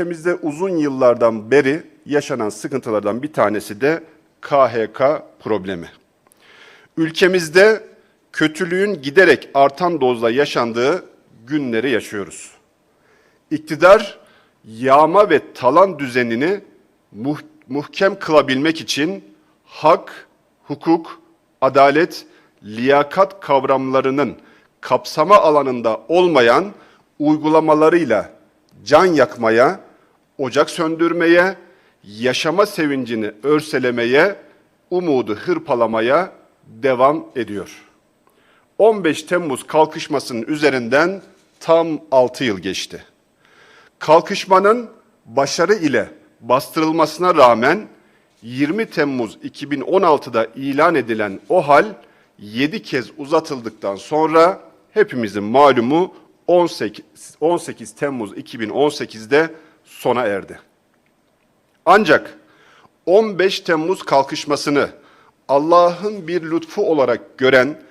Ülkemizde uzun yıllardan beri yaşanan sıkıntılardan bir tanesi de KHK problemi. Ülkemizde kötülüğün giderek artan dozda yaşandığı günleri yaşıyoruz. İktidar yağma ve talan düzenini muh- muhkem kılabilmek için hak, hukuk, adalet, liyakat kavramlarının kapsama alanında olmayan uygulamalarıyla can yakmaya, ocak söndürmeye, yaşama sevincini örselemeye, umudu hırpalamaya devam ediyor. 15 Temmuz kalkışmasının üzerinden tam 6 yıl geçti. Kalkışmanın başarı ile bastırılmasına rağmen 20 Temmuz 2016'da ilan edilen o hal 7 kez uzatıldıktan sonra hepimizin malumu 18, 18 Temmuz 2018'de sona erdi. Ancak 15 Temmuz kalkışmasını Allah'ın bir lütfu olarak gören,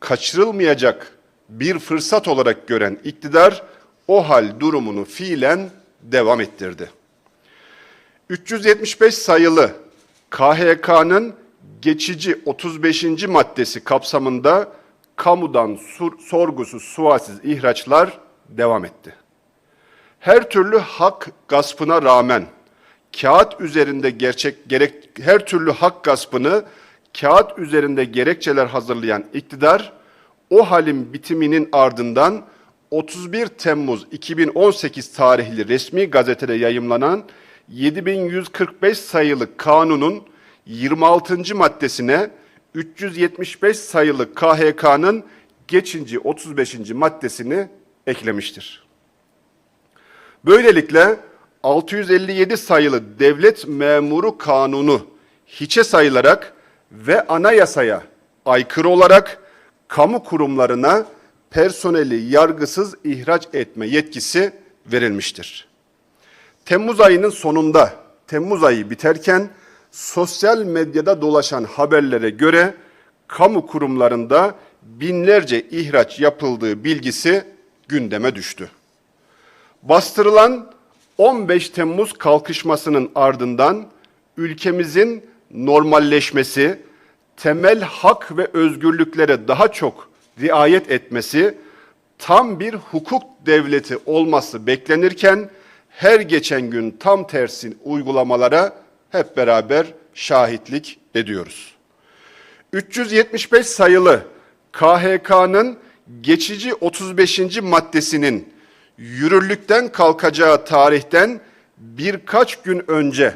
kaçırılmayacak bir fırsat olarak gören iktidar o hal durumunu fiilen devam ettirdi. 375 sayılı KHK'nın geçici 35. maddesi kapsamında kamudan sorgusuz sualsiz ihraçlar devam etti. Her türlü hak gaspına rağmen kağıt üzerinde gerçek gerek her türlü hak gaspını kağıt üzerinde gerekçeler hazırlayan iktidar o halin bitiminin ardından 31 Temmuz 2018 tarihli resmi gazetede yayımlanan 7145 sayılı kanunun 26. maddesine 375 sayılı KHK'nın geçinci 35. maddesini eklemiştir. Böylelikle 657 sayılı devlet memuru kanunu hiçe sayılarak ve anayasaya aykırı olarak kamu kurumlarına personeli yargısız ihraç etme yetkisi verilmiştir. Temmuz ayının sonunda, Temmuz ayı biterken sosyal medyada dolaşan haberlere göre kamu kurumlarında binlerce ihraç yapıldığı bilgisi gündeme düştü. Bastırılan 15 Temmuz kalkışmasının ardından ülkemizin normalleşmesi, temel hak ve özgürlüklere daha çok riayet etmesi, tam bir hukuk devleti olması beklenirken her geçen gün tam tersi uygulamalara hep beraber şahitlik ediyoruz. 375 sayılı KHK'nın geçici 35. maddesinin yürürlükten kalkacağı tarihten birkaç gün önce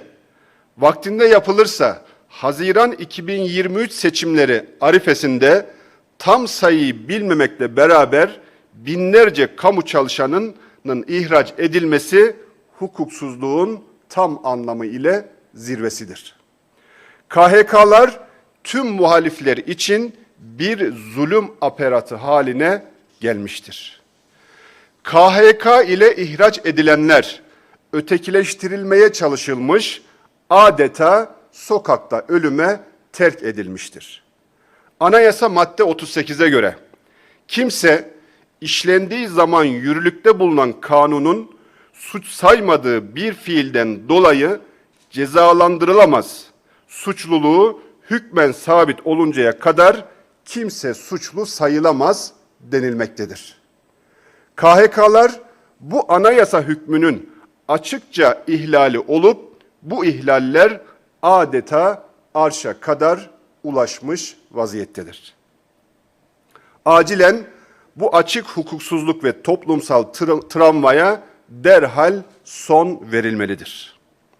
vaktinde yapılırsa Haziran 2023 seçimleri arifesinde tam sayıyı bilmemekle beraber binlerce kamu çalışanının ihraç edilmesi hukuksuzluğun tam anlamı ile zirvesidir. KHK'lar tüm muhalifler için bir zulüm aparatı haline gelmiştir. KHK ile ihraç edilenler ötekileştirilmeye çalışılmış, adeta sokakta ölüme terk edilmiştir. Anayasa madde 38'e göre kimse işlendiği zaman yürürlükte bulunan kanunun suç saymadığı bir fiilden dolayı cezalandırılamaz. Suçluluğu hükmen sabit oluncaya kadar kimse suçlu sayılamaz denilmektedir. KHK'lar bu anayasa hükmünün açıkça ihlali olup bu ihlaller adeta arşa kadar ulaşmış vaziyettedir. Acilen bu açık hukuksuzluk ve toplumsal tra- travmaya derhal son verilmelidir.